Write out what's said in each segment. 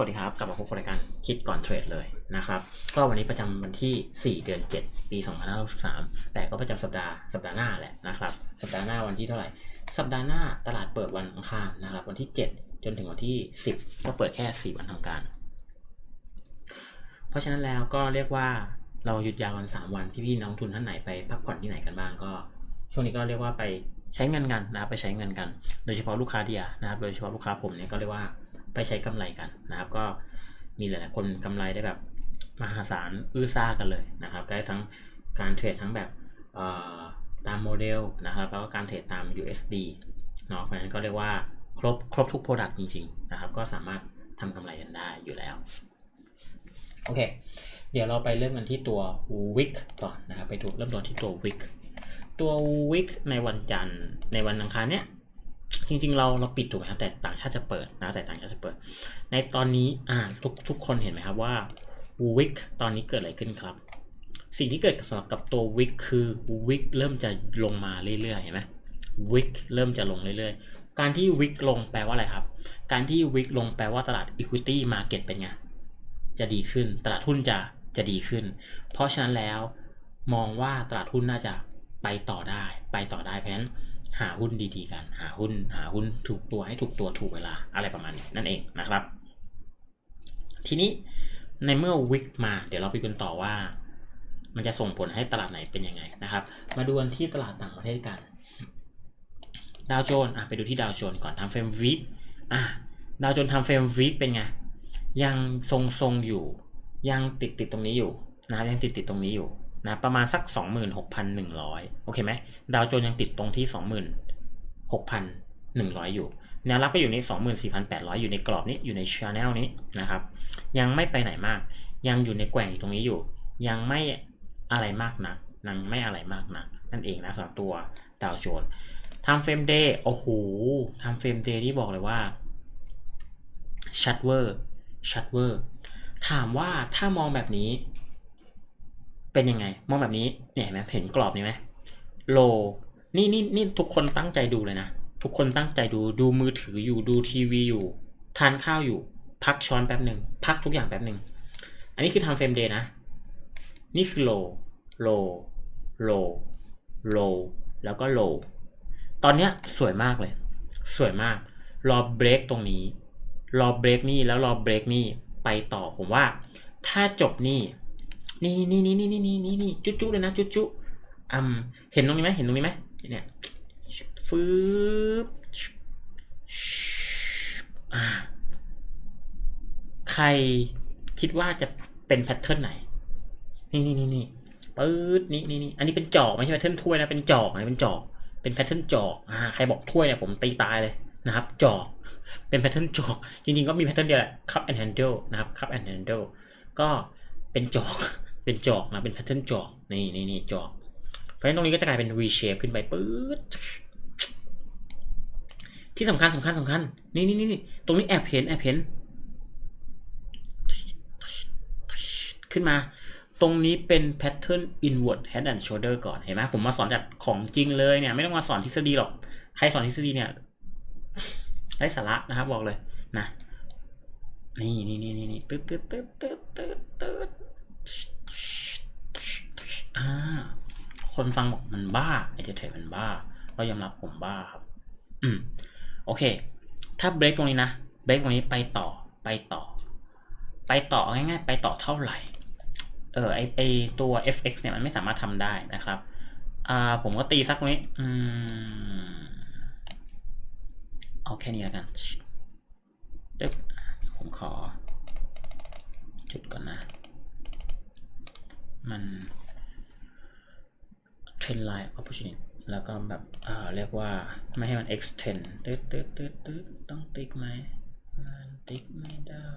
วัสดีครับ กลับมาพบกับรายการคิดก่อนเทรดเลยนะครับ ก็วันนี้ประจำวันที่ 4 เดือน 7 ปี2563แต่ก็ประจำสัปดาห์สัปดาห์หน้าแหละนะครับ สัปดาห์หน้าวันที่เท่าไหร่ สัปดาห์หน้าตลาดเปิดวันอังคารนะครับ วันที่ 7 จนถึงวันที่ 10 ก็เปิดแค่ 4 วันทำการ เพราะฉะนั้นแล้วก็เรียกว่าเราหยุดยาวกัน 3 วัน พี่ๆน้องทุนท่านไหนไปพักผ่อนที่ไหนกันบ้างก็ ช่วงนี้ก็เรียกว่าไปใช้เงินกันนะครับไปใช้เงินกัน โดยเฉพาะลูกค้าเดียนะครับ โดยเฉพาะลูกค้าผมเนี่ยก็เรียกว่า ไปใช้กำไรกันนะครับ ก็มีหลายๆคนกำไรได้แบบมหาศาลอื้อซ่ากันเลยนะครับ ได้ทั้งการเทรดทั้งแบบตามโมเดลนะครับ แล้วก็การเทรดตาม USD เนาะเพราะฉะนั้นก็เรียกว่าครบครบทุก Product จริง ๆ นะครับ ก็สามารถทำกำไรกันได้อยู่แล้ว โอเค เดี๋ยวเราไปเริ่มกันที่ตัว Wick ก่อนนะครับ ไปดูเริ่มต้นที่ตัว Wick ตัว Wick ในวันจันทร์ในวันอังคารเนี้ย จริง ๆ เราเราปิดถูกไหมครับแต่ต่างชาติจะเปิดนะแต่ต่างชาติจะเปิด ในตอนนี้อ่าทุกทุกคนเห็นไหมครับว่า Wick ตอนนี้เกิดอะไรขึ้นครับ สิ่งที่เกิดสำหรับกับตัว Wick คือ Wick เริ่มจะลงมาเรื่อยๆเห็นไหม Wick เริ่มจะลงเรื่อยๆ การที่ Wick ลงแปลว่าอะไรครับ การที่ Wick ลงแปลว่าตลาด Equity Market เป็นไงจะดีขึ้น ตลาดหุ้นจะจะดีขึ้น เพราะฉะนั้นแล้วมองว่าตลาดหุ้นน่าจะไปต่อได้ ไปต่อได้เพราะฉะนั้น หาหุ้นดีๆกัน หาหุ้น หาหุ้นถูกตัวให้ถูกตัวถูกเวลา อะไรประมาณนี้นั่นเองนะครับ ทีนี้ในเมื่อวิกมาเดี๋ยวเราไปกันต่อว่า มันจะส่งผลให้ตลาดไหนเป็นยังไงนะครับ มาดูกันที่ตลาดต่างประเทศกันดาวโจนส์อะไปดูที่ดาวโจนส์ก่อนทำเฟรมวิกอะดาวโจนส์ทำเฟรมวิกเป็นไงยังทรงทรงอยู่ ยังติดติดตรงนี้อยู่นะครับยังติดติดตรงนี้อยู่ นะประมาณสัก 26,100 โอเคไหมดาวโจนส์ยังติดตรงที่ 26,100 อยู่ แนวรับก็อยู่ใน 24,800 อยู่ในกรอบนี้อยู่ในช n แนลนี้นะครับ ยังไม่ไปไหนมาก ยังอยู่ในแกว่งอยู่ตรงนี้อยู่ ยังไม่อะไรมากนะยังไม่อะไรมากนะนั่นเองนะสำหรับตัวดาวโจนส์ทำเฟรมเดย์โอ้โหทำเฟรมเดย์ที่บอกเลยว่าชัดเวอร์ชัดเวอร์ถามว่าถ้ามองแบบนี้ เป็นยังไง มองแบบนี้เนี่ยเห็นไหมเห็นกรอบนี้ไหมโลนี่นี่นี่ทุกคนตั้งใจดูเลยนะ ทุกคนตั้งใจดูดูมือถืออยู่ดูทีวีอยู่ ทานข้าวอยู่ พักช้อนแป๊บหนึ่งพักทุกอย่างแป๊บหนึ่งอันนี้คือทำเฟรมเดย์นะ นี่คือโลโลโลโลแล้วก็โลตอนเนี้ยสวยมากเลย สวยมาก รอเบรกตรงนี้ รอเบรกนี่แล้วรอเบรกนี่ไปต่อผมว่า ถ้าจบนี่ นี่นี่นี่นี่นี่นี่นี่นี่จุ๊จุ๊เลยนะจุ๊จุ๊อืมเห็นตรงนี้ไหมเห็นตรงนี้ไหมเนี่ยฟืบอ่าใครคิดว่าจะเป็นแพทเทิร์นไหน นี่นี่นี่นี่ปื๊ดนี่นี่นี่อันนี้เป็นจอกไม่ใช่แพทเทิร์นถ้วยนะเป็นจอกนะเป็นจอก เป็นแพทเทิร์นจอกอ่าใครบอกถ้วยเนี่ยผมตีตายเลยนะครับ จอก เป็นแพทเทิร์นจอก จริงๆก็มีแพทเทิร์นเดียวแหละ cup and handle นะครับ cup and handle ก็เป็นจอก เป็นจอกนะเป็นแพทเทิร์นจอกนี่นี่นี่จอกเพราะฉะนั้นตรงนี้ก็จะกลายเป็น V shape ขึ้นไปปื๊ดที่สำคัญสำคัญสำคัญนี่นี่นี่ตรงนี้แอบเห็นแอบเห็น ขึ้นมา ตรงนี้เป็น pattern inward head and shoulder ก่อนเห็นไหมผมมาสอนจากของจริงเลยเนี่ย ไม่ต้องมาสอนทฤษฎีหรอก ใครสอนทฤษฎีเนี่ยไร้สาระนะครับบอกเลยนะนี่นี่นี่นี่ตึ๊ดตึ๊ดตึ๊ดตึ๊ดตึ๊ดตึ๊ด อ่า คนฟังบอกมันบ้าไอเดเทรดมันบ้าก็ยอมรับผมบ้าครับ อืม โอเค ถ้าเบรกตรงนี้นะเบรกตรงนี้ไปต่อไปต่อ ไปต่อง่ายๆ ไปต่อเท่าไหร่ เออไอไอตัว fx เนี่ยมันไม่สามารถทำได้นะครับ อ่า ผมก็ตีสักตรงนี้ อืม เอาแค่นี้แล้วกันตึ๊บผมขอ จุดก่อนนะ มัน trend line opportunity แล้วก็แบบอ่าเรียกว่าไม่ให้มัน extend ตึ๊ดตึ๊ดตึ๊ดตึ๊ดต้องติ๊กไหมมันติ๊กไม่ได้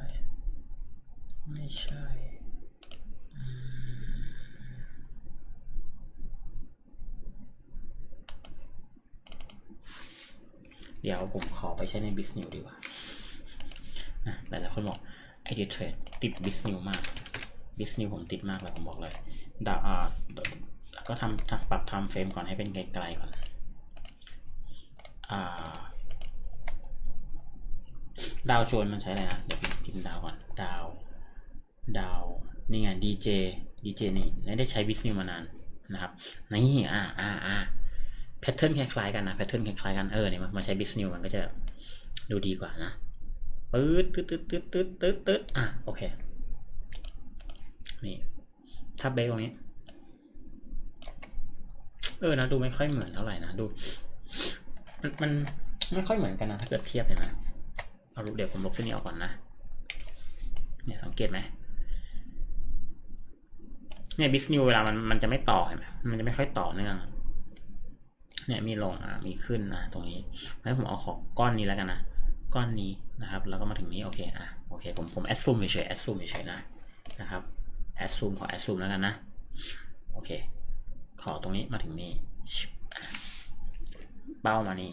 ไม่ใช่เดี๋ยวผมขอไปใช้ใน b i z n e w ดีกว่านะหลายคนบอก idea trade ติด b i z n e w มาก b i z n e w ผมติดมากเลยผมบอกเลยดาอ่า ก็ทำทำปรับทำเฟรมก่อนให้เป็นไกลๆก่อนอดาวโจนมันใช้อะไรนะเดี๋ยวพิมพ์ดาวก่อนดาวดาวนี่ไง DJ DJ นี่ไม่ได้ใช้บิสนิวมานานนะครับนี่อ่าอ่าอ่าแพทเทิร์นคล้ายๆกันนะแพทเทิร์นคล้ายๆกันเออเนี่ยมาใช้บิสนิวมันก็จะดูดีกว่านะปื๊ดตึ๊ดตึ๊ดตึ๊ดตึ๊ดตึ๊ดตึ๊ดอะโอเคนี่ถ้าเบรกตรงนี้ เออนะดูไม่ค่อยเหมือนเท่าไหร่นะดู มันมันไม่ค่อยเหมือนกันนะถ้าเกิดเทียบเลยนะเอาเดี๋ยวผมลบเส้นนี้ออกก่อนนะเนี่ยสังเกตไหมเนี่ยบิสนิวเวลามันมันจะไม่ต่อเห็นไหมมันจะไม่ค่อยต่อเนื่องเนี่ยมีลงอะมีขึ้นนะตรงนี้งั้นผมเอาของก้อนนี้แล้วกันนะก้อนนี้นะครับ แล้วก็มาถึงนี้โอเคอะโอเคผมผมแอดซูมเฉยแอดซูมเฉยนะนะครับแอดซูมขอแอดซูมแล้วกันนะโอเค ขอตรงนี้มาถึงนี่เป้ามานี่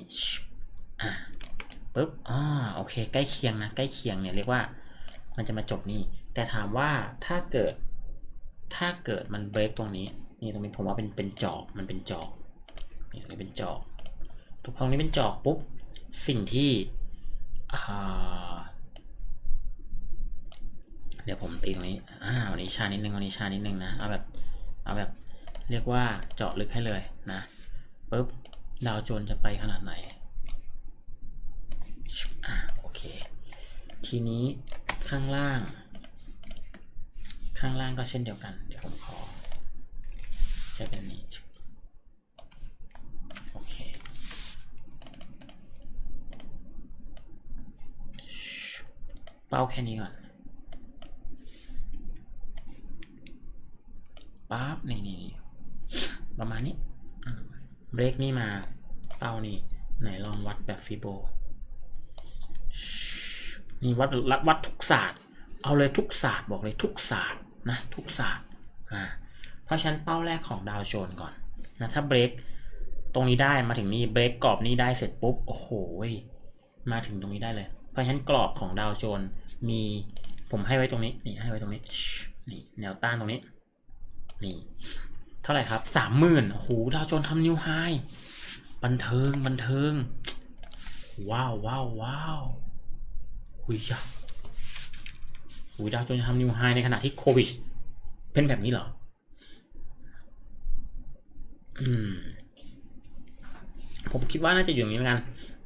ปุ๊บอ่าโอเค ใกล้เคียงนะใกล้เคียงเนี่ยเรียกว่า มันจะมาจบนี่ แต่ถามว่าถ้าเกิด ถ้าเกิดมันเบรกตรงนี้ นี่ตรงนี้ผมว่าเป็นเป็นจอกมันเป็นจอกนี่ตรงนี้เป็นจอกทุกตรงนี้เป็นจอกปุ๊บสิ่งที่เดี๋ยวผมตีตรงนี้อ่าวันนี้ชานิดนึงวันนี้ชานิดนึงนะเอาแบบเอาแบบ เรียกว่าเจาะลึกให้เลยนะปุ๊บดาวโจนจะไปขนาดไหนอ่าโอเค ทีนี้ข้างล่าง ข้างล่างก็เช่นเดียวกัน เดี๋ยวผมขอ จะเป็นนี้โอเคเป้าแค่นี้ก่อนปั๊บนี่นี่นี่ ประมาณนี้เบรกนี่มาเป้านี่ไหนลองวัดแบบฟิโบนี่วัดวัดวัดทุกศาสตร์ เอาเลยทุกศาสตร์บอกเลยทุกศาสตร์นะทุกศาสตร์อ่าเพราะฉะนั้นเป้าแรกของดาวโจนก่อนนะถ้าเบรกตรงนี้ได้มาถึงนี่เบรกกรอบนี้ได้เสร็จปุ๊บโอ้โหมาถึงตรงนี้ได้เลย เพราะฉะนั้นกรอบของดาวโจนมีผมให้ไว้ตรงนี้นี่ให้ไว้ตรงนี้นี่แนวต้านตรงนี้นี่ ท่าไหร่ครับสามหมื่นโอ้โหดาวโจนทำนิวไฮบันเทิงบันเทิง ว้าวว้าวว้าวหุยยะหุยดาวโจนทำนิวไฮในขณะที่โควิดเป็นแบบนี้เหรอ อืม ผมคิดว่าน่าจะอยู่อย่างนี้เหมือนกัน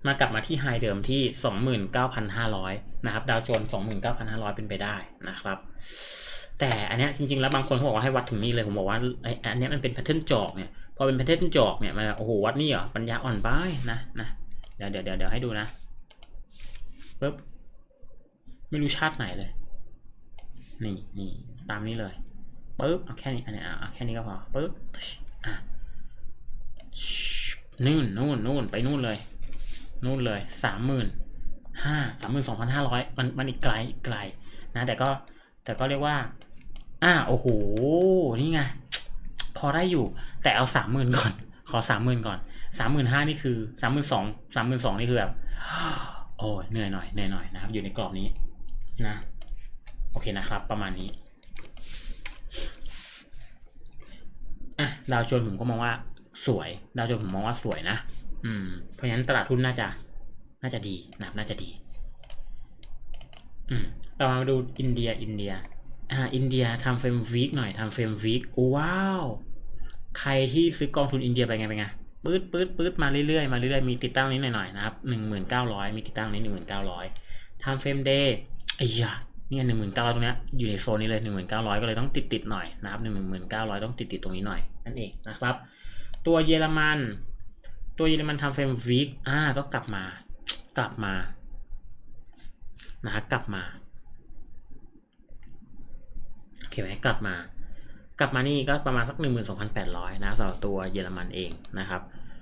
มากลับมาที่ไฮเดิมที่สองหมื่นเก้าพันห้าร้อยนะครับ ดาวโจนสองหมื่นเก้าพันห้าร้อยเป็นไปได้นะครับ แต่อันเนี้ยจริงๆแล้วบางคนเขาบอกว่าให้วัดถึงนี่เลยผมบอกว่าไอ้อันเนี้ยมันเป็นแพทเทิร์นจอกเนี่ยพอเป็นแพทเทิร์นจอกเนี่ยมันโอ้โหวัดนี่เหรอปัญญาอ่อนไปนะนะเดี๋ยวเดี๋ยวเดี๋ยวให้ดูนะปึ๊บไม่รู้ชาติไหนเลย นี่นี่ตามนี้เลยปึ๊บเอาแค่นี้อันนี้เอาแค่นี้ก็พอปึ๊บอะนู่นนู่นนู่นไปนู่นเลย นู่นเลยสามหมื่นห้าสามหมื่นสองพันห้าร้อยมันมันอีกไกลไกลนะแต่ก็แต่ก็เรียกว่า อ่าโอ้โหนี่ไงพอได้อยู่ แต่เอาสามหมื่นก่อน ขอสามหมื่นก่อนสามหมื่นห้านี่คือสามหมื่นสองสามหมื่นสองนี่คือแบบโอ้เหนื่อยหน่อยเหนื่อยหน่อยนะครับ อยู่ในกรอบนี้นะ โอเคนะครับ ประมาณนี้อะดาวโจนผมก็มองว่าสวย ดาวโจนผมมองว่าสวยนะอืม เพราะฉะนั้นตลาดหุ้นน่าจะ น่าจะดีนะครับน่าจะดี อืมเรามาดูอินเดียอินเดีย อ่าอินเดียทำเฟรมวีคหน่อยทำเฟรมวีคว้าว ใครที่ซื้อกองทุนอินเดียไปไงไปไงปื๊ดปื๊ดปื๊ดมาเรื่อยๆมาเรื่อยๆมีติดตั้งนี้หน่อยๆนะครับหนึ่งหมื่นเก้าร้อยมีติดตั้งนี้หนึ่งหมื่นเก้าร้อยทำเฟรมเดย์ไอ้ยาเนี่ยหนึ่งหมื่นเก้าตรงเนี้ยอยู่ในโซนนี้เลยหนึ่งหมื่นเก้าร้อยก็เลยต้องติดติดหน่อยนะครับหนึ่งหมื่นเก้าร้อยต้องติดติดตรงนี้หน่อยนั่นเองนะครับ ตัวเยอรมัน ตัวเยอรมันทำเฟรมวีคอ่าก็กลับมากลับมานะกลับมา เคไหมกลับมา กลับมานี่ก็ประมาณสักหนึ่งหมื่นสองพันแปดร้อยนะสำหรับตัวเยอรมันเองนะครับ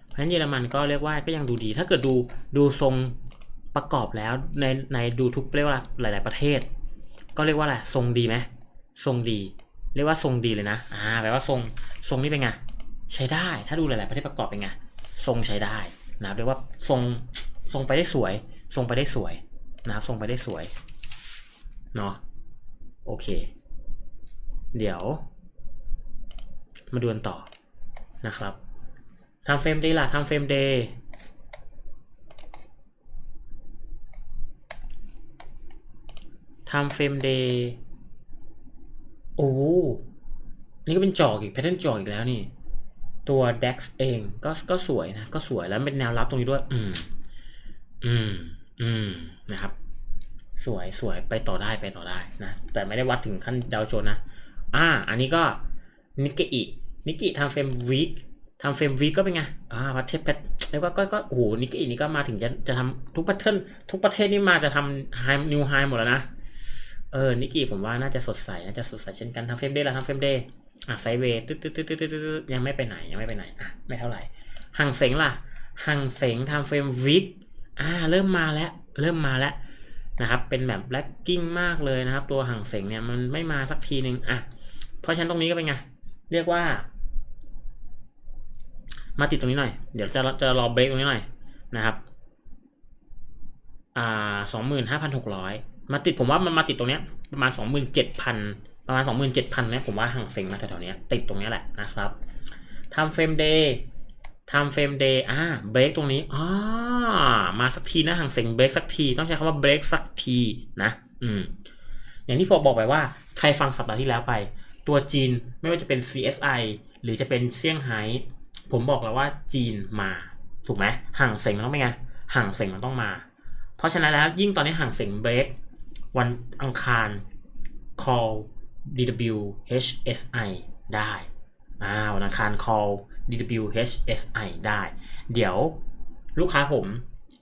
เพราะฉะนั้นเยอรมันก็เรียกว่าก็ยังดูดี ถ้าเกิดดูดูทรงประกอบแล้วในในดูทุกเรียกว่าหลาย ๆ ประเทศ ก็เรียกว่าอะไรทรงดีไหมทรงดี เรียกว่าทรงดีเลยนะอ่าแปลว่าทรงทรงนี่เป็นไงใช้ได้ถ้าดูหลาย ๆ ประเทศประกอบเป็นไงทรงใช้ได้นะครับเรียกว่าทรงทรงไปได้สวย ทรงไปได้สวยนะครับทรงไปได้สวยเนาะโอเค เดี๋ยว มาดูกันต่อนะครับทำเฟรมเดย์ล่ะทำเฟรมเดย์ท time frame day โอ้นี่ก็เป็นจอกอีก pattern จอกอีกแล้วนี่ ตัว DAX เองก็ก็สวยนะ ก็สวยแล้วเป็นแนวรับตรงนี้ด้วย อืม อืม อืม นะครับ สวยสวยไปต่อได้ไปต่อได้นะ แต่ไม่ได้วัดถึงขั้นดาวโจน์นะ อ่า อันนี้ก็นิกเกอินิกเกอิทำเฟรมวีคทำเฟรมวีคก็เป็นไง อ่า ประเทศแล้วก็ก็ก็โอ้โหนิกเกอินี่ก็มาถึงจะจะทำทุกประเทศทุกประเทศนี่มาจะทำไฮนิวไฮหมดแล้วนะ เออ นิกเกอิผมว่าน่าจะสดใส น่าจะสดใสเช่นกันทำเฟรมเดย์ละทำเฟรมเดย์อะไซเวตึ๊ดตึ๊ดตึ๊ดตึ๊ดตึ๊ดตึ๊ยังไม่ไปไหนยังไม่ไปไหน อะ ไม่เท่าไหร่ห่างเสงล่ะห่างเสงทำเฟรมวีคอ่า เริ่มมาแล้ว เริ่มมาแล้วนะครับ เป็นแบบแบล็กกิ้งมากเลยนะครับ ตัวห่างเสงเนี่ยมันไม่มาสักทีหนึ่งอะ เพราะฉะนั้นตรงนี้ก็เป็นไง เรียกว่า มาติดตรงนี้หน่อย เดี๋ยวจะจะรอเบรกตรงนี้หน่อยนะครับ อ่าสองหมื่นห้าพันหกร้อยมาติดผมว่ามันมาติดตรงเนี้ยประมาณสองหมื่นเจ็ดพันประมาณสองหมื่นเจ็ดพันเนี่ยผมว่าห่างเสงมาแถวๆเนี้ยติดตรงเนี้ยแหละนะครับทำเฟรมเดย์ทำเฟรมเดย์อ่าเบรกตรงนี้อ่ามาสักทีนะห่างเสงเบรกสักที ต้องใช้คำว่าเบรกสักทีนะ อืมอย่างที่ผมบอกไปว่า ใครฟังสัปดาห์ที่แล้วไป ตัวจีนไม่ว่าจะเป็น CSI หรือจะเป็นเซี่ยงไฮ้ผมบอกแล้วว่าจีนมาถูกไหมห่างเสงมันต้องเป็นไงห่างเสงมันต้องมา เพราะฉะนั้นแล้วยิ่งตอนนี้ห่างเสงเบรกวันอังคาร call DW HSI ได้อ่าวันอังคาร call DW HSI ได้ เดี๋ยวลูกค้าผม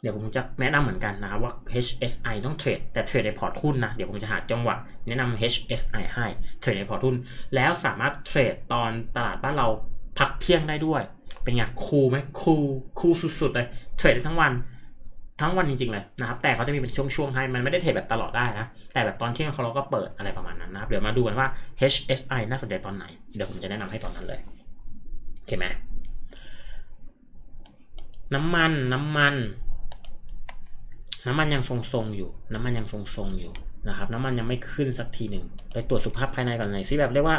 เดี๋ยวผมจะแนะนำเหมือนกันนะว่า HSI ต้องเทรดแต่เทรดในพอร์ตหุ้นนะ เดี๋ยวผมจะหาจังหวะแนะนำ HSI ให้เทรดในพอร์ตหุ้น แล้วสามารถเทรดตอนตลาดบ้านเราพักเที่ยงได้ด้วย เป็นไงคูลไหมคูลคูลสุดๆเลยเทรดได้ทั้งวันทั้งวันจริงๆเลยนะครับแต่เขาจะมีเป็นช่วงๆให้มันไม่ได้เทรดแบบตลอดได้นะแต่แบบตอนเที่ยงเขาเราก็เปิดอะไรประมาณนั้นนะครับเดี๋ยวมาดูกันว่า HSI น่าสนใจตอนไหน เดี๋ยวผมจะแนะนำให้ตอนนั้นเลยโอเคไหมน้ำมันน้ำมัน น้ำมันยังทรงๆอยู่ น้ำมันยังทรงๆอยู่นะครับ น้ำมันยังไม่ขึ้นสักทีหนึ่งไปตรวจสุขภาพภายในก่อนหน่อยสิแบบเรียกว่า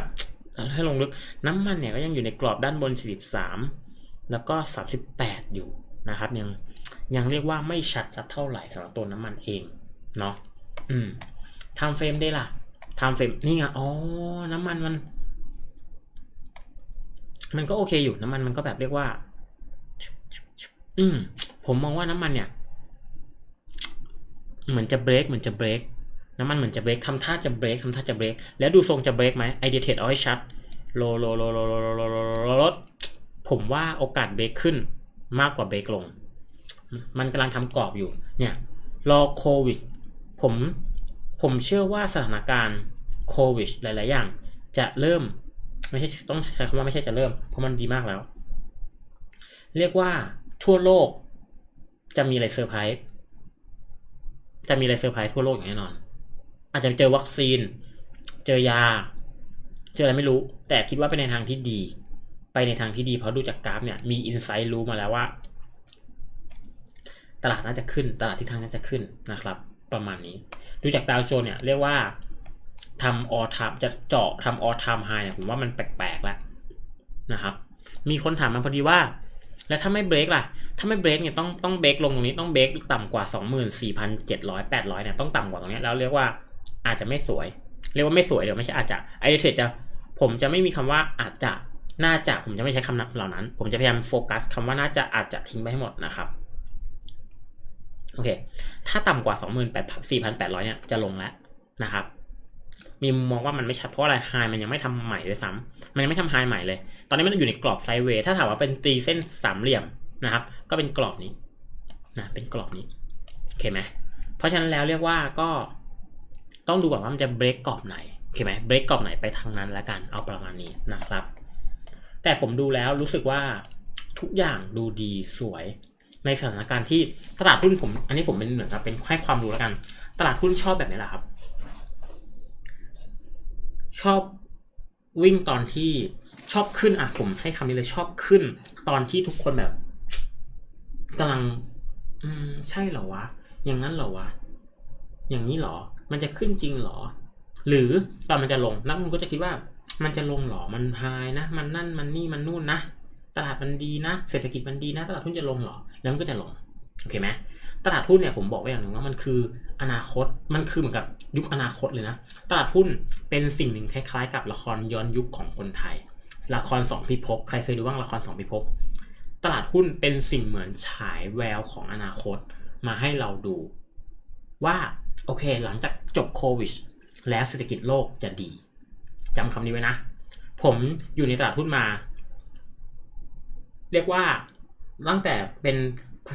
ให้ลงลึกน้ำมันเนี่ยก็ยังอยู่ในกรอบด้านบน 43 แล้วก็ 38 อยู่นะครับยังยังเรียกว่าไม่ชัดสักเท่าไหร่สำหรับตัวน้ำมันเองเนาะอืมทำเฟรมได้ล่ะทำเฟรมนี่ไงอ๋อน้ำมันมัน มันก็โอเคอยู่น้ำมันมันก็แบบเรียกว่า อืมผมมองว่าน้ำมันเนี่ย เหมือนจะเบรกเหมือนจะเบรกน้ำมันเหมือนจะเบรกทำท่าจะเบรกทำท่าจะเบรกแล้วดูทรงจะเบรกไหมไอเดียเทดเอาให้ชัดโลโลโลโลโลโลโลผมว่าโอกาสเบรกขึ้นมากกว่าเบรกลง มันกำลังทำกรอบอยู่ เนี่ย รอโควิด ผม ผมเชื่อว่าสถานการณ์โควิดหลาย ๆ อย่าง จะเริ่ม ไม่ใช่ ต้องใช้คำว่าไม่ใช่จะเริ่ม เพราะมันดีมากแล้ว เรียกว่าทั่วโลกจะมีอะไรเซอร์ไพรส์ จะมีอะไรเซอร์ไพรส์ทั่วโลกอย่างแน่นอน อาจจะเจอวัคซีน เจอยา เจออะไรไม่รู้ แต่คิดว่าไปในทางที่ดี ไปในทางที่ดีเพราะดูจากกราฟเนี่ยมีอินไซต์รู้มาแล้วว่า ตลาดน่าจะขึ้น ตลาดทิศทางน่าจะขึ้นนะครับ ประมาณนี้ ดูจากดาวโจนส์เนี่ยเรียกว่าทำออทามจะเจาะทำออทามไฮเนี่ยผมว่ามันแปลกๆแล้วนะครับ มีคนถามมาพอดีว่า แล้วถ้าไม่เบรกล่ะ ถ้าไม่เบรกเนี่ยต้องต้องเบรกลงตรงนี้ต้องเบรกต่ำกว่า 24,700 800เนี่ยต้องต่ำกว่าตรงนี้แล้วเรียกว่าอาจจะไม่สวย เรียกว่าไม่สวยเดี๋ยวไม่ใช่อาจจะไอเดเทรดจะผมจะไม่มีคำว่าอาจจะน่าจะผมจะไม่ใช้คำนั้นเหล่านั้น ผมจะพยายามโฟกัสคำว่าน่าจะอาจจะทิ้งไปให้หมดนะครับโอเคถ้าต่ำกว่า24,800เนี่ยจะลงแล้วนะครับ มีมุมมองว่ามันไม่ชัดเพราะอะไรไฮมันยังไม่ทำใหม่ด้วยซ้ำมันยังไม่ทำไฮใหม่เลย ตอนนี้มันอยู่ในกรอบไซเวย์ถ้าถามว่าเป็นตีเส้นสามเหลี่ยมนะครับ ก็เป็นกรอบนี้นะเป็นกรอบนี้โอเคไหมเพราะฉะนั้นแล้วเรียกว่าก็ต้องดูก่อนว่ามันจะเบรกกรอบไหนโอเคไหมเบรกกรอบไหนไปทางนั้นแล้วกันเอาประมาณนี้นะครับ แต่ผมดูแล้วรู้สึกว่าทุกอย่างดูดีสวยในสถานการณ์ที่ตลาดหุ้นผม อันนี้ผมเป็นเหมือนกับเป็นให้ความรู้แล้วกัน ตลาดหุ้นชอบแบบนี้แหละครับ ชอบวิ่งตอนที่ชอบขึ้นอะผมให้คำนี้เลยชอบขึ้น ตอนที่ทุกคนแบบกำลัง อืม ใช่เหรอวะ อย่างนั้นเหรอวะ อย่างนี้เหรอ มันจะขึ้นจริงเหรอ หรือตอนมันจะลงนักลงทุนก็จะคิดว่า มันจะลงเหรอ มันไฮนะ มันนั่น มันนี่ มันนู่นนะ ตลาดมันดีนะ เศรษฐกิจมันดีนะ ตลาดหุ้นจะลงเหรอ แล้วมันก็จะลง โอเคไหมตลาดหุ้นเนี่ยผมบอกไว้อย่างหนึ่งว่ามันคืออนาคตมันคือเหมือนกับยุคอนาคตเลยนะ ตลาดหุ้นเป็นสิ่งหนึ่งคล้ายๆ กับละครย้อนยุคของคนไทย ละครสองพิภพใครเคยดูบ้างละครสองพิภพตลาดหุ้นเป็นสิ่งเหมือนฉายแววของอนาคตมาให้เราดู ว่าโอเค หลังจากจบโควิดแล้วเศรษฐกิจโลกจะดีจำคำนี้ไว้นะ ผมอยู่ในตลาดหุ้นมา เรียกว่าตั้งแต่เป็น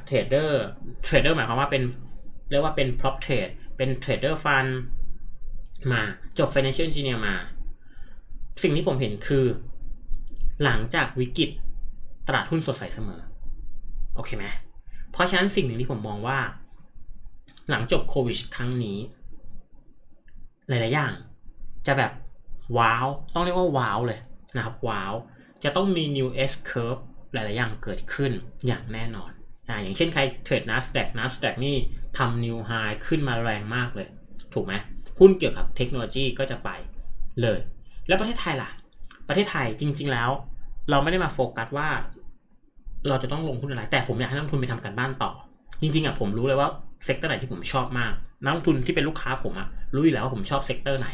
เทรดเดอร์เทรดเดอร์หมายความว่าเป็นเรียกว่าเป็น prop trade เป็นเทรดเดอร์ฟันมาจบ financial engineer มา สิ่งที่ผมเห็นคือ หลังจากวิกฤตตลาดหุ้นสดใสเสมอ โอเคไหมเพราะฉะนั้นสิ่งหนึ่งที่ผมมองว่า หลังจบโควิดครั้งนี้ หลาย ๆ อย่าง จะแบบว้าว ต้องเรียกว่าว้าวเลยนะครับว้าว จะต้องมี new S curve หลาย ๆ อย่างเกิดขึ้นอย่างแน่นอน อ่าอย่างเช่นใครเทรด NASDAQ NASDAQ นี่ทำ new high ขึ้นมาแรงมากเลย ถูกไหมหุ้นเกี่ยวกับเทคโนโลยีก็จะไปเลย แล้วประเทศไทยล่ะ ประเทศไทยจริง ๆ แล้ว เราไม่ได้มาโฟกัสว่า เราจะต้องลงทุนอะไร แต่ผมอยากให้นักลงทุนไปทำการบ้านต่อ จริงๆอะผมรู้เลยว่าเซกเตอร์ไหนที่ผมชอบมาก นักลงทุนที่เป็นลูกค้าผมอะรู้อยู่แล้วว่าผมชอบเซกเตอร์ไหน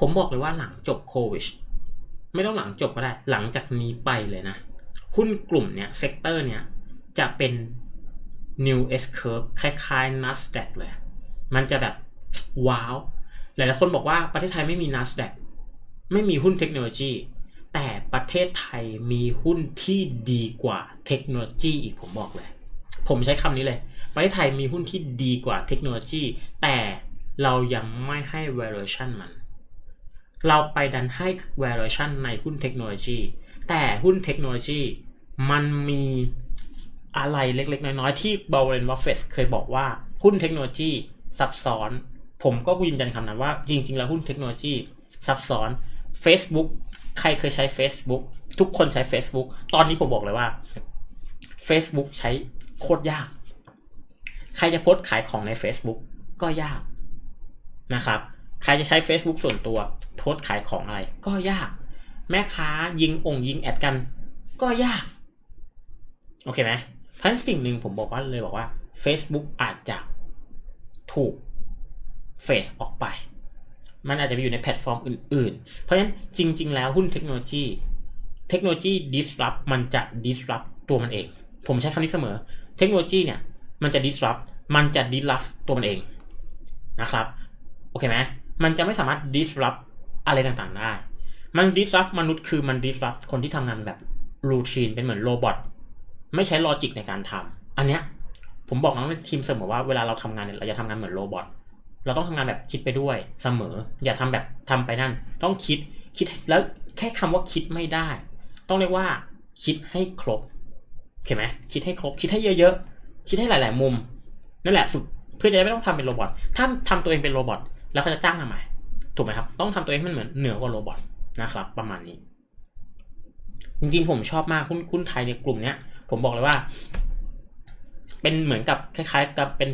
ผมบอกเลยว่าหลังจบโควิดไม่ต้องหลังจบก็ได้ หลังจากนี้ไปเลยนะ หุ้นกลุ่มเนี้ยเซกเตอร์เนี้ยจะเป็น new S curve คล้ายๆ NASDAQ เลย มันจะแบบว้าว หลายๆคนบอกว่าประเทศไทยไม่มี NASDAQ ไม่มีหุ้นเทคโนโลยี แต่ประเทศไทยมีหุ้นที่ดีกว่าเทคโนโลยีอีกผมบอกเลย ผมใช้คำนี้เลย ประเทศไทยมีหุ้นที่ดีกว่าเทคโนโลยี แต่เรายังไม่ให้ valuation มัน เราไปดันให้ valuation ในหุ้นเทคโนโลยี แต่หุ้นเทคโนโลยีมันมีอะไรเล็กๆ น้อยๆ ที่บรเรนวัฟเฟสเคยบอกว่าหุ้นเทคโนโลยีซับซ้อน ผมก็ยืนยันคำนั้นว่าจริง ๆ แล้วหุ้นเทคโนโลยีซับซ้อน Facebook ใครเคยใช้ Facebook ทุกคนใช้ Facebook ตอนนี้ผมบอกเลยว่า Facebook ใช้โคตรยาก ใครจะโพสต์ขายของใน Facebook ก็ยากนะครับ ใครจะใช้ Facebook ส่วนตัวโพสต์ขายของอะไรก็ยาก แม่ค้ายิงองค์ยิงแอดกัน ก็ยาก โอเคไหมเพราะฉะนั้นสิ่งหนึ่งผมบอกว่าเลยบอกว่า Facebook อาจจะถูกเฟสออกไป มันอาจจะไปอยู่ในแพลตฟอร์มอื่น ๆ เพราะฉะนั้นจริง ๆ แล้วหุ้นเทคโนโลยี เทคโนโลยี disrupt มันจะ disrupt ตัวมันเอง ผมใช้คำนี้เสมอ เทคโนโลยีเนี่ย มันจะ disrupt มันจะ disrupt ตัวมันเองนะครับ โอเคไหมมันจะไม่สามารถ disrupt อะไรต่างๆได้ มัน disrupt มนุษย์คือมัน disrupt คนที่ทำงานแบบ routine เป็นเหมือนโรบอทไม่ใช้ลอจิกในการทำอันเนี้ยผมบอกน้องทีมเสมอว่าเวลาเราทำงานเนี่ยเราจะทำงานเหมือนโรบอทเราต้องทำงานแบบคิดไปด้วยเสมอ อย่าทำแบบทำไปนั่น ต้องคิดคิดแล้วแค่คำว่าคิดไม่ได้ ต้องเรียกว่า คิดให้ครบโอเคไหมคิดให้ครบ คิดให้เยอะๆ คิดให้หลาย ๆ มุม นั่นแหละฝึกเพื่อจะไม่ต้องทำเป็นโรบอทถ้าทำตัวเองเป็นโรบอทแล้วก็จะจ้างทำไมถูกไหมครับ ต้องทำตัวเองให้มันเหมือนเหนือกว่าโรบอท นะครับ ประมาณนี้ จริงๆผมชอบมากหุ้นหุ้นไทยในกลุ่มเนี้ย ผมบอกเลยว่า เป็นเหมือนกับคล้ายๆ กับเป็น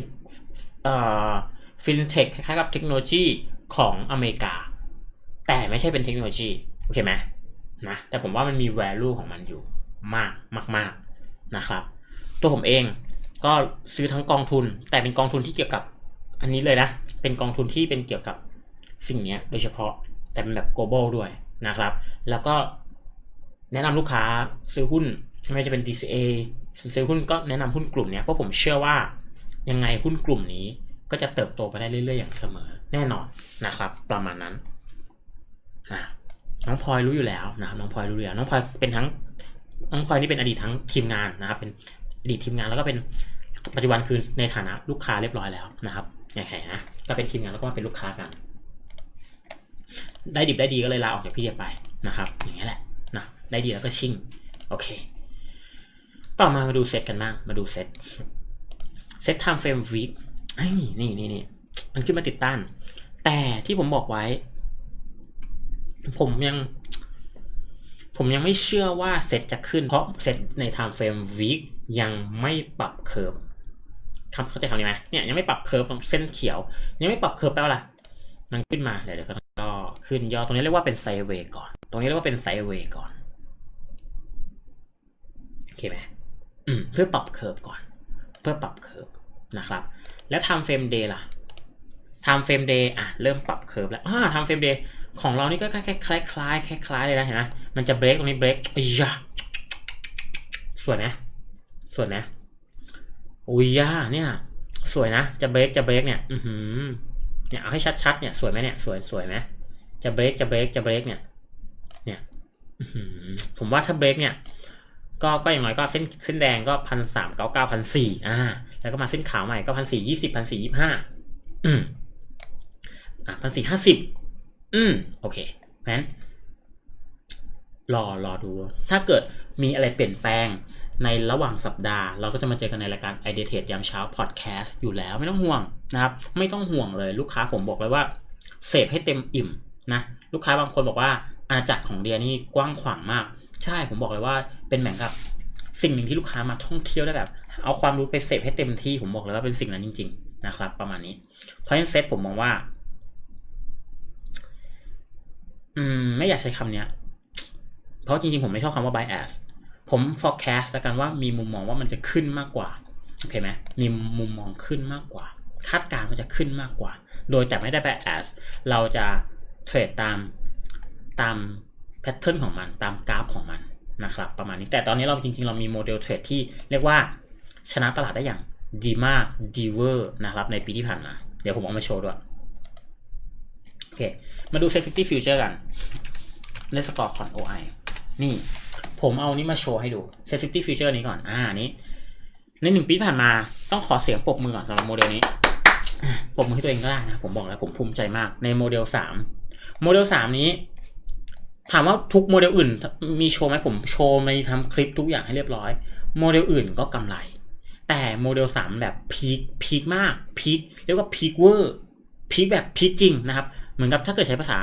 เอ่อฟินเทคคล้ายๆกับเทคโนโลยีของอเมริกา แต่ไม่ใช่เป็นเทคโนโลยีโอเคไหมนะแต่ผมว่ามันมี value ของมันอยู่มากมากๆนะครับ ตัวผมเองก็ซื้อทั้งกองทุน แต่เป็นกองทุนที่เกี่ยวกับอันนี้เลยนะ เป็นกองทุนที่เป็นเกี่ยวกับสิ่งนี้โดยเฉพาะแต่เป็นแบบ global ด้วย นะครับ แล้วก็แนะนำลูกค้าซื้อหุ้นไม่ว่าจะเป็น DCA ซื้อหุ้นก็แนะนำหุ้นกลุ่มเนี้ยเพราะผมเชื่อว่ายังไงหุ้นกลุ่มนี้ก็จะเติบโตไปได้เรื่อยๆอย่างเสมอแน่นอนนะครับ ประมาณนั้นน้องพลอยรู้อยู่แล้วนะครับน้องพลอยรู้อยู่แล้วน้องพลอยเป็นทั้งน้องพลอยนี่เป็นอดีตทั้งทีมงานนะครับ เป็นอดีตทีมงานแล้วก็เป็นปัจจุบันคือในฐานะลูกค้าเรียบร้อยแล้วนะครับอย่างแหนะก็เป็นทีมงานแล้วก็มาเป็นลูกค้ากัน ได้ดิบได้ดีก็เลยลาออกจากพี่เดียไปนะครับ อย่างนี้แหละนะได้ดีแล้วก็ชิ่งโอเค ต่อมามาดูเซตกันบ้าง มาดูเซตเซตไทม์เฟรมวีคนี่นี่นี่นี่มันขึ้นมาติดตั้น แต่ที่ผมบอกไว้ ผมยัง ผมยังไม่เชื่อว่าเซตจะขึ้น เพราะเซตใน time frame week ยังไม่ปรับเคอร์ฟคำเข้าใจคำนี้ไหมเนี่ยยังไม่ปรับเคอร์ฟตรงเส้นเขียว ยังไม่ปรับเคอร์ฟแปลว่าอะไร มันขึ้นมาเดี๋ยวเดี๋ยวก็ขึ้นย่อตรงนี้เรียกว่าเป็นไซเวย์ก่อน ตรงนี้เรียกว่าเป็นไซเวย์ก่อนโอเคไหมอืมเพื่อปรับเคิร์ฟก่อน เพื่อปรับเคิร์ฟนะครับ แล้วทำเฟรมเดย์ล่ะทำเฟรมเดย์อะเริ่มปรับเคิร์ฟแล้วอ่าทำเฟรมเดย์ของเรานี่ก็คล้ายคล้ายคล้ายคล้ายคล้ายเลยนะเห็นไหมมันจะเบรกตรงนี้เบรกอ้ยาสวยไหมสวยไหมอุ้ยยาเนี่ย สวยนะ จะเบรกจะเบรกเนี่ย อือหือ เนี่ยเอาให้ชัดๆเนี่ยสวยไหมเนี่ยสวยสวยไหมจะเบรกจะเบรกจะเบรกเนี่ย เนี่ยผมว่าถ้าเบรกเนี่ยก็ก็อย่างน้อยก็เส้นเส้นแดงก็พันสามเก้าเก้าพันสี่อ่า แล้วก็มาเส้นขาวใหม่ก็พันสี่ยี่สิบพันสี่ยี่ห้าอืมอะพันสี่ห้าสิบอืมโอเคเพราะฉะนั้นรอรอดู ถ้าเกิดมีอะไรเปลี่ยนแปลง ในระหว่างสัปดาห์ เราก็จะมาเจอกันในรายการ i d e a t e ยามเช้าพอดแคสต์อยู่แล้วไม่ต้องห่วงนะครับไม่ต้องห่วงเลยลูกค้าผมบอกเลยว่าเสพให้เต็มอิ่มนะลูกค้าบางคนบอกว่าอาณาจักรของเดียนี่กว้างขวางมาก ใช่ผมบอกเลยว่าเป็นเหมือนกับสิ่งหนึ่งที่ลูกค้ามาท่องเที่ยวได้แบบ เอาความรู้ไปเสพให้เต็มที่ผมบอกเลยว่าเป็นสิ่งนั้นจริง ๆ นะครับ ประมาณนี้ เพราะฉะนั้นเซตผมมองว่า อืม ไม่อยากใช้คำเนี้ย เพราะจริงๆ ผมไม่ชอบคำว่า bias ผม forecast แล้วกันว่ามีมุมมองว่ามันจะขึ้นมากกว่าโอเคไหมมีมุมมองขึ้นมากกว่า คาดการณ์ว่าจะขึ้นมากกว่า โดยแต่ไม่ได้ bias เราจะเทรดตามตามแพทเทิร์นของมันตามกราฟของมันนะครับประมาณนี้แต่ตอนนี้เราจริงๆ เรามีโมเดลเทรดที่เรียกว่าชนะตลาดได้อย่างดีมากดีเวอร์นะครับในปีที่ผ่านมา เดี๋ยวผมเอามาโชว์ด้วยโอเค มาดู safety future กันเลสกอร์ของ OI นี่ ผมเอานี้มาโชว์ให้ดู safety feature นี้ก่อน อ่านี้ ในหนึ่งปีผ่านมาต้องขอเสียงปรบมือก่อนสำหรับโมเดลนี้ปรบมือให้ตัวเองก็ได้นะ ผมบอกแล้วผมภูมิใจมากในโมเดลสามโมเดลสามนี้ ถามว่าทุกโมเดลอื่น มีโชว์ไหมผมโชว์ในทำคลิปทุกอย่างให้เรียบร้อย โมเดลอื่นก็กำไร แต่โมเดลสามแบบพีคพีคมากพีคเรียกว่าพีคเวอร์พีคแบบพีคจริงนะครับ เหมือนกับถ้าเกิดใช้ภาษา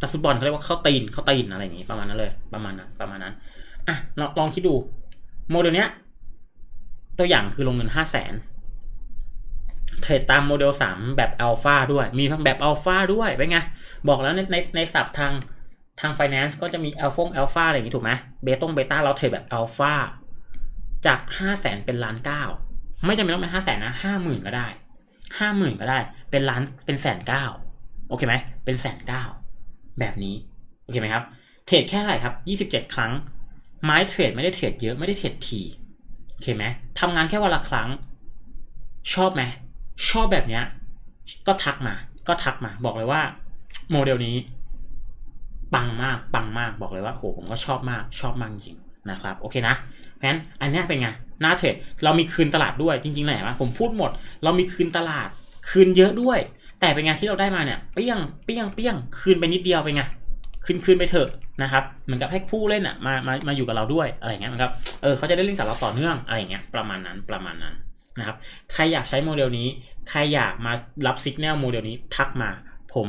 นักฟุตบอลเขาเรียกว่าเข้าตีนเข้าตีนอะไรอย่างนี้ประมาณนั้นเลย ประมาณนั้นประมาณนั้นอะลองลองคิดดูโมเดลเนี้ย ตัวอย่างคือลงเงินห้าแสนเทรดตามโมเดลสามแบบอัลฟาด้วย มีทั้งแบบอัลฟาด้วยเป็นไงบอกแล้วในในในศัพท์ทางทาง finance ก็จะมีอัลฟงอัลฟาอะไรอย่างนี้ถูกไหมเบต้งเบต้าเราเทรดแบบอัลฟาจากห้าแสนเป็นล้านเก้าไม่จำเป็นต้องเป็นห้าแสนนะห้าหมื่นก็ได้ห้าหมื่นก็ได้ เป็นล้านเป็นแสนเก้าโอเคไหมเป็นแสนเก้า แบบนี้โอเคไหมครับ เทรดแค่ไหนครับยี่สิบเจ็ดครั้ง ไม้เทรดไม่ได้เทรดเยอะไม่ได้เทรดทีโอเคไหมทำงานแค่วันละครั้ง ชอบไหมชอบแบบเนี้ยก็ทักมา ก็ทักมา บอกเลยว่า โมเดลนี้ ปังมากปังมากบอกเลยว่าโหผมก็ชอบมากชอบมากจริงนะครับโอเคนะเพราะฉะนั้นอันนี้เป็นไงหน้าเทรดเรามีคืนตลาดด้วยจริงๆเลยเห็นไหมผมพูดหมด เรามีคืนตลาดคืนเยอะด้วย แต่เป็นไงที่เราได้มาเนี่ยเปี้ยงเปี้ยงเปี้ยงคืนไปนิดเดียวเป็นไงคืนคืนไปเถอะนะครับเหมือนกับให้ผู้เล่นอะมามามาอยู่กับเราด้วยอะไรเงี้ยนะครับเออเขาจะได้เล่นกับเราต่อเนื่องอะไรเงี้ยประมาณนั้นประมาณนั้นนะครับใครอยากใช้โมเดลนี้ ใครอยากมารับสิกแนลโมเดลนี้ทักมา ผม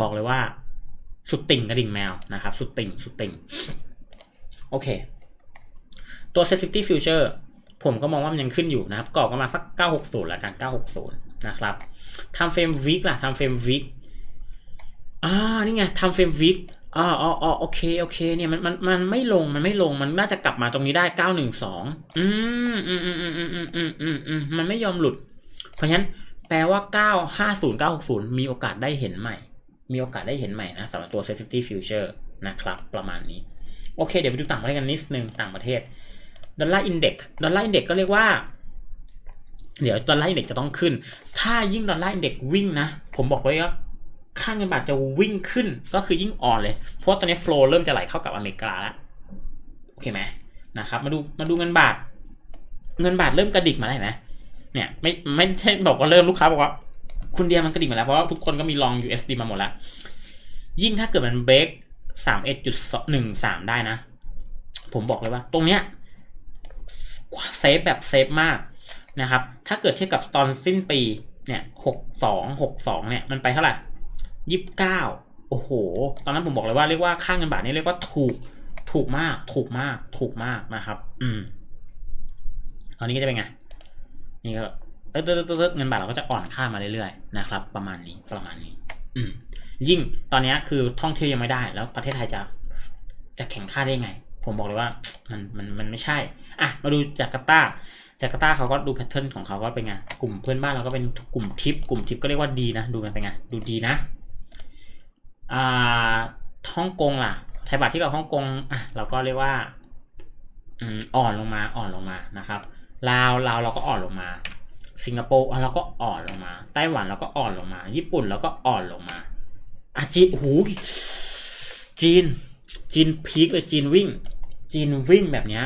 บอกเลยว่า สุดติ่งกระดิ่งแมวนะครับ สุดติ่งสุดติ่งโอเค ตัว Safety Future ผมก็มองว่ามันยังขึ้นอยู่นะครับกรอบประมาณสัก 960 แล้วกัน 960 นะครับ ทำเฟรมวิกล่ะทำเฟรมวิกอ่านี่ไงทำเฟรมวิกอ่าอ๋ออ๋อโอเคโอเคเนี่ยมันมันมันไม่ลงมันไม่ลงมันน่าจะกลับมาตรงนี้ได้912อืมอืมอืมอืมอืมอืมอืมอืมอืมมันไม่ยอมหลุด เพราะฉะนั้นแปลว่า950 960มีโอกาสได้เห็นใหม่ มีโอกาสได้เห็นใหม่นะสำหรับตัว Safety Future นะครับ ประมาณนี้ โอเค เดี๋ยวไปดูต่างประเทศกันนิดนึงต่างประเทศดอลลาร์อินเด็กดอลลาร์อินเด็กก็เรียกว่า เดี๋ยวดอลลาร์อินเด็กจะต้องขึ้น ถ้ายิ่งดอลลาร์อินเด็กวิ่งนะ ผมบอกเลยว่าค่าเงินบาทจะวิ่งขึ้นก็คือยิ่งอ่อนเลย เพราะว่าตอนนี้โฟล์เริ่มจะไหลเข้ากับอเมริกาแล้วโอเคไหมนะครับ มาดูมาดูเงินบาท เงินบาทเริ่มกระดิกมาแล้วไหมเนี่ยไม่ไม่ใช่บอกว่าเริ่มลูกค้าบอกว่า คุณเดียมันกระดิกมาแล้ว เพราะว่าทุกคนก็มีลอง USD มาหมดแล้ว ยิ่งถ้าเกิดมันเบรกสามเอ็ดจุดหนึ่งสามได้นะ ผมบอกเลยว่า ตรงเนี้ยเซฟแบบเซฟมาก นะครับ ถ้าเกิดเทียบกับตอนสิ้นปีเนี่ยหกสองหกสองเนี่ยมันไปเท่าไหร่ยี่สิบเก้าโอ้โห ตอนนั้นผมบอกเลยว่าเรียกว่าค่าเงินบาทนี่เรียกว่าถูกถูกมาก ถูกมาก ถูกมากนะครับ อืม ตอนนี้ก็จะเป็นไง นี่ก็เติร์ดเติร์ดเติร์ดเงินบาทเราก็จะอ่อนค่ามาเรื่อยๆนะครับ ประมาณนี้ประมาณนี้ อืม ยิ่งตอนนี้คือท่องเที่ยวยังไม่ได้ แล้วประเทศไทยจะจะแข่งค่าได้ไง ผมบอกเลยว่า มันมันมันไม่ใช่ อะ มาดูจาการ์ตาจาการ์ตาเขาก็ดูแพทเทิร์นของเขาก็เป็นไงกลุ่มเพื่อนบ้านเราก็เป็นกลุ่มทิปกลุ่มทิปก็เรียกว่าดีนะดูมันเป็นไงดูดีนะอ่าฮ่องกงล่ะไทยบาทที่กับฮ่องกงอะเราก็เรียกว่าอืมอ่อนลงมาอ่อนลงมานะครับลาวลาวเราก็อ่อนลงมา สิงคโปร์อะเราก็อ่อนลงมา ไต้หวันเราก็อ่อนลงมา ญี่ปุ่นเราก็อ่อนลงมาอะจีนโอ้โหจีน จีนพีคเลยจีนวิ่ง จีนวิ่งแบบเนี้ย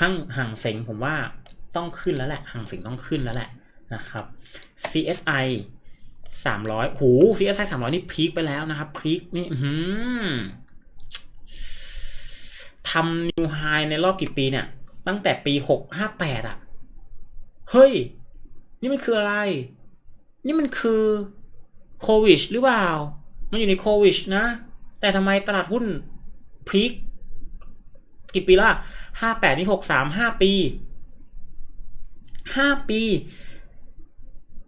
ห่างห่างเสงผมว่า ต้องขึ้นแล้วแหละห่างเสงต้องขึ้นแล้วแหละนะครับ CSI สามร้อยโห CSI สามร้อยนี่พีคไปแล้วนะครับ พีคนี่หือทำนิวไฮในรอบกี่ปีเนี่ย ตั้งแต่ปีหกห้าแปดอะเฮ้ย นี่มันคืออะไร นี่มันคือโควิดหรือเปล่า มันอยู่ในโควิดนะ แต่ทำไมตลาดหุ้นพีคกี่ปีละห้าแปดนี่หกสามห้าปี ห้าปี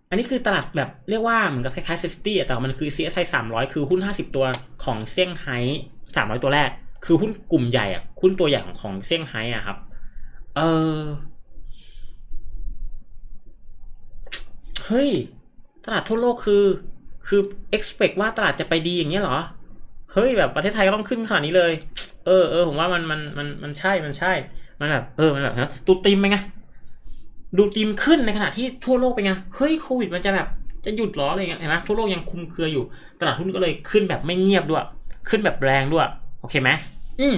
อันนี้คือตลาดแบบเรียกว่าเหมือนกับคล้ายๆเซฟตี้แต่มันคือ CSI สามร้อยคือหุ้นห้าสิบตัวของเซี่ยงไฮ้สามร้อยตัวแรก คือหุ้นกลุ่มใหญ่อะหุ้นตัวใหญ่ของของเซี่ยงไฮ้อะครับ เออเฮ้ย ตลาดทั่วโลกคือ คือ expect ว่าตลาดจะไปดีอย่างเงี้ยเหรอ เฮ้ยแบบประเทศไทยก็ต้องขึ้นขนาดนี้เลย เออเออผมว่ามันมันมันมันใช่มันใช่ มันแบบเออมันแบบนะดูตีมไปนไง ดูตีมขึ้นในขณะที่ทั่วโลกเป็นไงเฮ้ยโควิดมันจะแบบจะหยุดหรออะไรเงี้ยเห็นไหมทั่วโลกยังคุมเครืออยู่ ตลาดหุ้นก็เลยขึ้นแบบไม่เงียบด้วย ขึ้นแบบแรงด้วย โอเคไหมอืม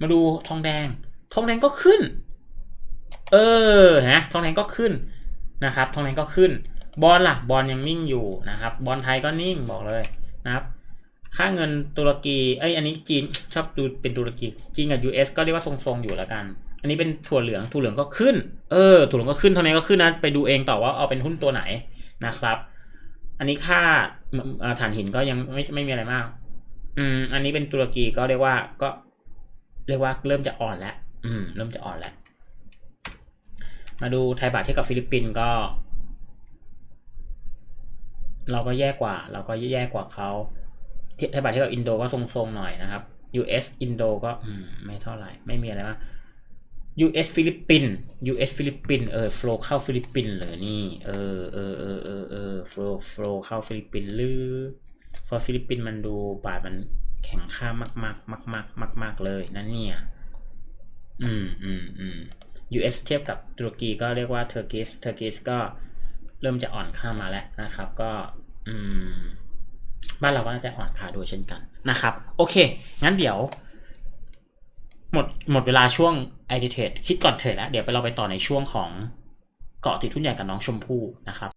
มาดูทองแดง ทองแดงก็ขึ้น เออนะทองแดงก็ขึ้นนะครับ ทองแดงก็ขึ้น บอลล่ะ บอลยังนิ่งอยู่นะครับ บอลไทยก็นิ่งบอกเลยนะครับ ค่าเงินตุรกี เอ้ย อันนี้จีนชอบดูเป็นตุรกี จีนกับ US ก็เรียกว่าทรงๆอยู่แล้วกัน อันนี้เป็นถั่วเหลืองถั่วเหลืองก็ขึ้น เออถั่วเหลืองก็ขึ้นเท่านั้ก็ขึ้นนะไปดูเองต่อว่าเอาเป็นหุ้นตัวไหนนะครับ อันนี้ค่าอ่านหินก็ยังไม่ไม่มีอะไรมาก อืม อันนี้เป็นตุรกีก็เรียกว่าก็ เรียกว่าเริ่มจะอ่อนแล้วอืม เริ่มจะอ่อนแล้ว มาดูไทยบาทเทียบกับฟิลิปปินส์ก็ เราก็แย่กว่า เราก็แย่กว่าเขาไทยบาทเทียบกับอินโดก็ทรงๆหน่อยนะครับ US อินโดก็ อืม ไม่เท่าไหร่ ไม่มีอะไรมาก US ฟิลิปปินส์ US ฟิลิปปินส์เออ flow เข้าฟิลิปปินส์เลยนี่เออเออเออเออเออ flow flow เข้าฟิลิปปินส์หรือเพราะฟิลิปปินส์มันดูบาทมันแข็งค่ามากมากมากมากมากมากเลยนั่นเนี่ยอืมอืมอืม US เทียบกับตุรกีก็เรียกว่าเทอร์กิสเทอร์กิสก็เริ่มจะอ่อนค่ามาแล้วนะครับ ก็อืมบ้านเราก็น่าจะอ่อนค่าด้วยเช่นกันนะครับ โอเค งั้นเดี๋ยว หมดหมดเวลาช่วง i d เทรดคิดก่อนเทรดแล้ว เดี๋ยวไปเราไปต่อในช่วงของเกาะติดทุนใหญ่กับน้องชมพู่นะครับ